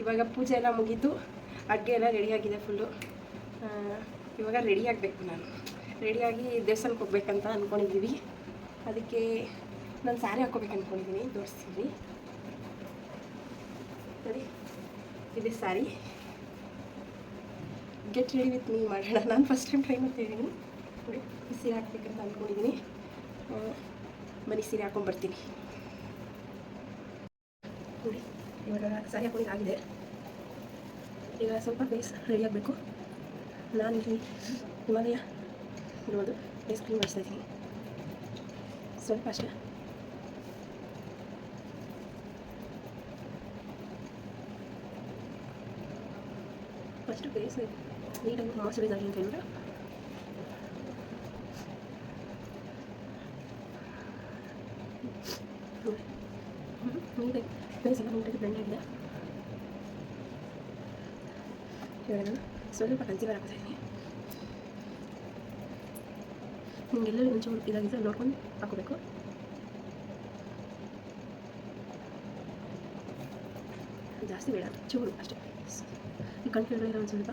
ಇವಾಗ ಪೂಜೆ ಎಲ್ಲ ಮುಗೀತು. ಅಡುಗೆ ಎಲ್ಲ ರೆಡಿಯಾಗಿದೆ ಫುಲ್ಲು ಇವಾಗ ರೆಡಿ ಆಗಬೇಕು ನಾನು. ರೆಡಿಯಾಗಿ ದೇವಸ್ಥಾನಕ್ಕೆ ಹೋಗ್ಬೇಕಂತ ಅಂದ್ಕೊಂಡಿದ್ದೀವಿ ಅದಕ್ಕೆ ನಾನು ಸ್ಯಾರಿ ಹಾಕ್ಕೋಬೇಕು ಅಂದ್ಕೊಂಡಿದ್ದೀನಿ ತೋರಿಸ್ತೀನಿ. ನೋಡಿ ಇದೆ sari get ready with me ಮಾಡೋಣ. ನಾನು ಫಸ್ಟ್ ಟೈಮ್ ಟ್ರೈ ಮಾಡ್ತಾ ಇದ್ದೀನಿ. ನೋಡಿ ಸೀರೆ ಹಾಕ್ಬೇಕಂತ ಅಂದ್ಕೊಂಡಿದ್ದೀನಿ ಬನ್ನಿ, ಸೀರೆ ಹಾಕೊಂಡ್ಬರ್ತೀನಿ ನೋಡಿ. ಇವಾಗ ಹಾಕೊಂಡು ಆಗಿದೆ ಈಗ ಸ್ವಲ್ಪ ಫೇಸ್ ರೆಡಿಯಾಗಬೇಕು ನಾನು ಇಲ್ಲಿ ಹಿಮಾಲಯ ಇರೋದು ಫೇಸ್ ಕ್ರೀಮ್ ಮಾಡಿಸ್ತಾ ಇದ್ದೀನಿ ಸ್ವಲ್ಪ ಅಷ್ಟೇ ಫಸ್ಟು ಫೇಸ್ ನೀಟಾಗಿ ಮಾಯ್ಚರೈಸ್ ಆಗಲಿ ಅಂತ ಹೇಳ್ಬಿಟ್ಟು ನೀಟಾಗಿ ಫೇಸ್ ಎಲ್ಲ ಬ್ಲೆಂಡ್ ಆಗಿದೆ ಇವಾಗ ನಾನು. ಸ್ವಲ್ಪ ಕನ್ಸಿಲರ್ ಹಾಕ್ತಾ ಇದ್ದೀನಿ ನಿಮಗೆಲ್ಲರೂ ಒಂಚೂರು ಇದಾಗಿದೆ ನೋಡ್ಕೊಂಡು ಹಾಕೋಬೇಕು ಜಾಸ್ತಿ ಬೇಡ, ಚೂರು ಅಷ್ಟೇ. ಈ ಕಣ್ ಇಲ್ಲ ಒಂದು ಸ್ವಲ್ಪ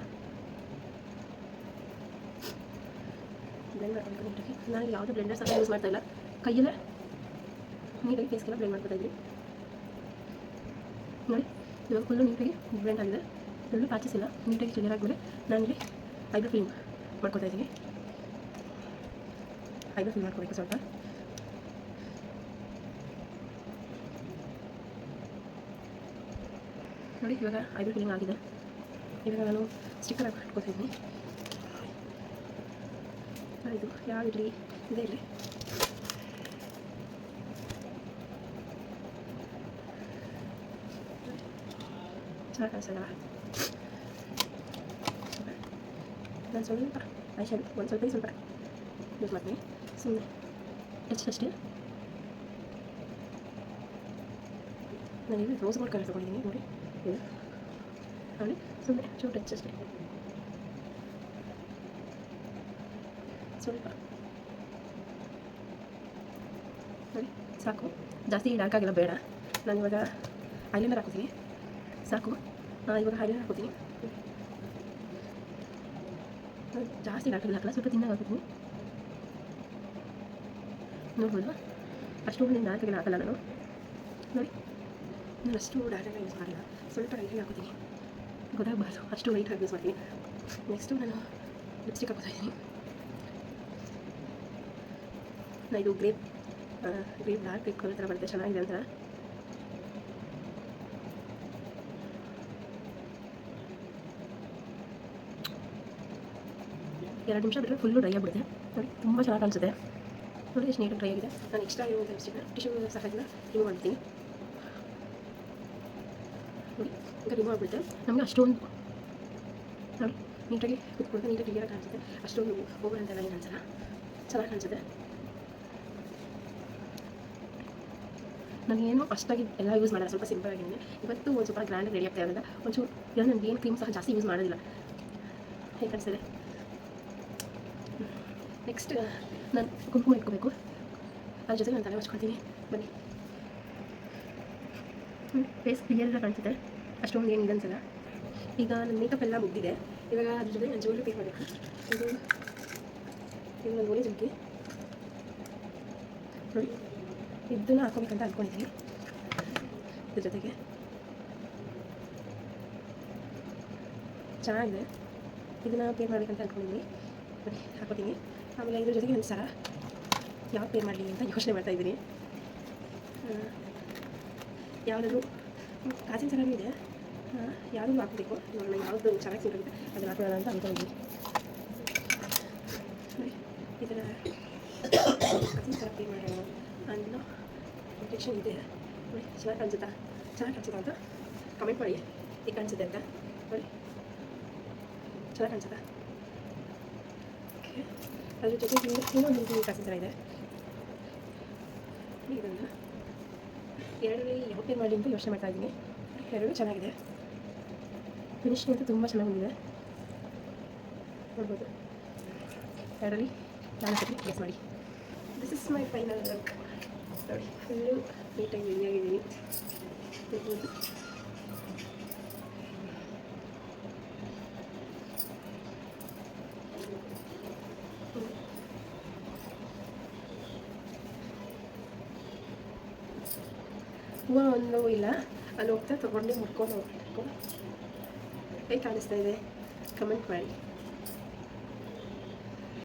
ಬ್ಲೆಂಡ್ ಮಾಡ್ಕೊಂಡು ನಾನು ಯಾವುದೇ ಬ್ಲೆಂಡರ್ ಸಹ ಯೂಸ್ ಮಾಡ್ತಾ ಇಲ್ಲ. ಕೈಯಲ್ಲೇ ನೀಟಾಗಿ ಫೇಸ್ಗೆಲ್ಲ ಬ್ಲೆಂಡ್ ಮಾಡ್ಕೊತಾ ಇದ್ದೀನಿ. ನೋಡಿ, ಇವಾಗ ಫುಲ್ಲು ನೀಟಾಗಿ ಬ್ಲೆಂಡ್ ಆಗಿದೆ. ಫುಲ್ಲು ಪ್ಯಾಚಸ್ ಇಲ್ಲ ನೀಟಾಗಿ ಕ್ಲಿಯರ್ ಆದಮೇಲೆ ಇಲ್ಲಿ ಐಬ್ರೋ ಫಿಲ್ಮ್ ಮಾಡ್ಕೊತಾ ಇದ್ದೀನಿ. ಐಬ್ರೋ ಫಿಲ್ ಮಾಡ್ಕೋಬೇಕು ಸ್ವಲ್ಪ. ನೋಡಿ, ಇವಾಗ ಐಬ್ರೋ ಫಿಲ್ಲಿಂಗ್ ಆಗಿದೆ. ಇವಾಗ ನಾನು ಸ್ಟಿಕ್ಕರ್ ಹಾಕ್ಕೊತಾ ಇದ್ದೀನಿ. ಇದು ಯಾವ ಇರಲಿ ಇದೇ ಇರಲಿ ಚೆನ್ನಾಗಿ ಕಾಣಿಸ್ತದಲ್ಲ ನಾನು ಸ್ವಲ್ಪ ಐ ಶಾಡೋ ಒಂದು ಸ್ವಲ್ಪ ಸ್ವಲ್ಪ ಯೂಸ್ ಮಾಡ್ತೀನಿ ಸುಮ್ಮನೆ ಅಷ್ಟೇ ನಾನು ಇಲ್ಲಿ ರೋಸ್ ಗೋಲ್ಡ್ ಕಲರ್ ತೊಗೊಂಡಿದ್ದೀನಿ ನೋಡಿ ಇದು ನೋಡಿ ಸುಮ್ಮನೆ ಚೂರು ಟಚ್ ಅಷ್ಟೇ ಸ್ವಲ್ಪ ನೋಡಿ ಸಾಕು ಜಾಸ್ತಿ ಡಾರ್ಕ್ ಬೇಡ ನಾನು ಇವಾಗ ಐಲೈನರ್ ಹಾಕೋತೀನಿ ಸಾಕು. ಇವಾಗ ಹಾಗೆ ಹಾಕೋತೀನಿ ಜಾಸ್ತಿ ಡಾಕ್ಟರ್ ಹಾಕಲ್ಲ, ಸ್ವಲ್ಪ ತಿನ್ನಾಗ ಹಾಕೋತೀನಿ ನೋಡ್ಬೋದು ಅಷ್ಟು ನಾನು ಆಗಿಲ್ಲ ಹಾಕಲ್ಲ ನಾನು. ನೋಡಿ. ನಾನು ಅಷ್ಟು ಡಾರ್ಕಾಗಿ ಯೂಸ್ ಮಾಡಲ್ಲ. ಸ್ವಲ್ಪ ಡೈಲಿ ಹಾಕೋತೀನಿ ಗೊತ್ತಾಗಬಾರ್ದು. ಅಷ್ಟು ಲೈಟಾಗಿ ಯೂಸ್ ಮಾಡ್ತೀನಿ. ನೆಕ್ಸ್ಟು ನಾನು ಲಿಪ್ಸ್ಟಿಕ್ ಹಾಕೋತಾ ಇದ್ದೀನಿ. ನಾನು ಇದು grape grape dark grape colour ಥರ ಬರುತ್ತೆ, ಚೆನ್ನಾಗಿದೆ ಅಂತ. ಎರಡು ನಿಮಿಷ ಬಿಟ್ಟರೆ ಫುಲ್ಲು ಡ್ರೈ ಆಗಿಬಿಡುತ್ತೆ. ನೋಡಿ ತುಂಬ ಚೆನ್ನಾಗಿ ಕಾಣಿಸುತ್ತೆ. ನೋಡಿ, ಎಷ್ಟು ನೀಟಾಗಿ ಡ್ರೈ ಆಗಿದೆ. ನಾನು ಎಕ್ಸ್ಟ್ರಾ ಇರುವಂಥ ಲಿಪ್ಸ್ಟಿಕ್ನ ಟಿಶ್ಯೂ ಸಹಾಯದಿಂದ ರಿಮೂವ್ ಮಾಡ್ತೀನಿ. ನೋಡಿ, ಈಗ ರಿಮೂವ್ ಆಗಿಬಿಡುತ್ತೆ. ನಮಗೆ ಅಷ್ಟೊಂದು ನೋಡಿ ನೀಟಾಗಿ ಕುತ್ಕೊಂಡು ನೀಟಾಗಿ ಕ್ಲಿಯರಾಗಿ ಕಾಣಿಸುತ್ತೆ. ಅಷ್ಟೊಂದು ಓವರ್ ಅಂತ ಏನು ಅನ್ಸಲ್ಲ ಚೆನ್ನಾಗಿ ಕಾಣಿಸುತ್ತೆ. ನಾನೇನು ಅಷ್ಟಾಗಿ ಎಲ್ಲ ಯೂಸ್ ಮಾಡಲ್ಲ. ಸ್ವಲ್ಪ ಸಿಂಪಲ್ ಆಗಿದ್ದೀನಿ. ಇವತ್ತು ಒಂದು ಸ್ವಲ್ಪ ಗ್ರ್ಯಾಂಡ್ ರೆಡಿ ಆಗ್ತಾ ಇರೋದಿಲ್ಲ ಒಂಚೂರು ನನಗೆ ಏನು ಕ್ರೀಮ್ ಸಹ ಜಾಸ್ತಿ ಯೂಸ್ ಮಾಡೋದಿಲ್ಲ. ಹೇಗೆ ಕಾಣಿಸ್ತಿದೆ? ನೆಕ್ಸ್ಟ್ ನಾನು ಕುಂಕುಮ ಇಟ್ಕೋಬೇಕು. ಅದ್ರ ಜೊತೆ ನಾನು ತಲೆ ಹಚ್ಕೊಳ್ತೀನಿ ಬನ್ನಿ. ಫೇಸ್ ಕ್ಲಿಯರ್ ಕಾಣ್ತಿದೆ. ಅಷ್ಟೊಂದು ಏನು ಅನ್ಸಲ್ಲ ಈಗ ನನ್ನ ಮೇಕಪ್ ಎಲ್ಲ ಮುಗ್ದಿದೆ. ಇವಾಗ ಅದ್ರ ಜೊತೆ ನಾನು ಜ್ಯುವೆಲ್ರಿ ಪೇ ಮಾಡಬೇಕು. ಇದು ಇದು ನನ್ನ ಓಲೆ ಜುಮ್ಕಿ ನೋಡಿ. ಇದನ್ನು ಹಾಕೋಬೇಕಂತ ಅಂದ್ಕೊಂಡಿದ್ದೀನಿ ಇದ್ರ ಜೊತೆಗೆ. ಚೆನ್ನಾಗಿದೆ. ಇದನ್ನು ಪೇ ಮಾಡಬೇಕಂತ ಅಂದ್ಕೊಂಡಿದ್ದೀನಿ ಬನ್ನಿ ಹಾಕೋತೀನಿ ಆಮೇಲೆ ಇದ್ರ ಜೊತೆಗೆ ಒಂದು ಸರ ಯಾವ ಪೇ ಮಾಡಲಿ ಅಂತ ಯೋಚನೆ ಮಾಡ್ತಾ ಇದ್ದೀನಿ. ಯಾವುದಾದ್ರು ಕಾಸಿನ ಸರನೂ ಇದೆ. ಯಾವುದೂ ಹಾಕಬೇಕು? ನೋಡೋಣ ಯಾವುದು ಚೆನ್ನಾಗಿ ಸಿಗುತ್ತೆ, ಅದನ್ನು ಹಾಕೋಣ ಅಂತ ಅಂದ್ಕೊಂಡಿದ್ದೀನಿ ಇದರ ಕಾಸಿನ ಸರ ಪೇ ಮಾಡೋಣ ಅನ್ನೋ ಇಂಟೆಕ್ಷನ್ ಇದೆ. ನೋಡಿ ಚೆನ್ನಾಗಿ ಕಾಣಿಸುತ್ತಾ? ಚೆನ್ನಾಗಿ ಕಾಣಿಸುತ್ತಾ ಅಂತ ಕಮೆಂಟ್ ಮಾಡಿ. ಈಗ ಕಾಣಿಸುತ್ತೆ ಅಂತ? ನೋಡಿ ಚೆನ್ನಾಗಿ ಕಾಣಿಸುತ್ತಾ? ಓಕೆ ಅದ್ರ ಜೊತೆ ಇನ್ನೂ ಇನ್ನೊಂದು ಕೆಲಸ ಕಾಸಿನ ಥರ ಇದೆ. ಇದನ್ನು ಎರಡರಲ್ಲಿ ಯಾವ ಪೇ ಮಾಡಲಿ ಅಂತ ಯೋಚನೆ ಮಾಡ್ತಾ ಇದ್ದೀನಿ. ಎರಡು ಚೆನ್ನಾಗಿದೆ. ಫಿನಿಶಿಂಗ್ ಅಂತೂ ತುಂಬ ಚೆನ್ನಾಗಿ ಬಂದಿದೆ. ನೋಡ್ಬೋದು. ಎರಡರಲ್ಲಿ ನಾನು ಸರಿ ಗೆಸ್ ಮಾಡಿ. ದಿಸ್ ಇಸ್ ಮೈ ಫೈನಲ್ ನೋಡಿ ಫುಲ್ಲು ನೀಟಾಗಿ ರೆಡಿಯಾಗಿದ್ದೀನಿ ನೋಡ್ಬೋದು. ಹೂವು ಒಂದು ಇಲ್ಲ. ಅಲ್ಲಿ ಹೋಗ್ತಾ ತೊಗೊಂಡು ಮುಟ್ಕೊಂಡು ಹೋಗ್ಬೇಕು. ಹೇಗೆ ಕಾಣಿಸ್ತಾ ಇದೆ? ಕಮೆಂಟ್ ಮಾಡಿ.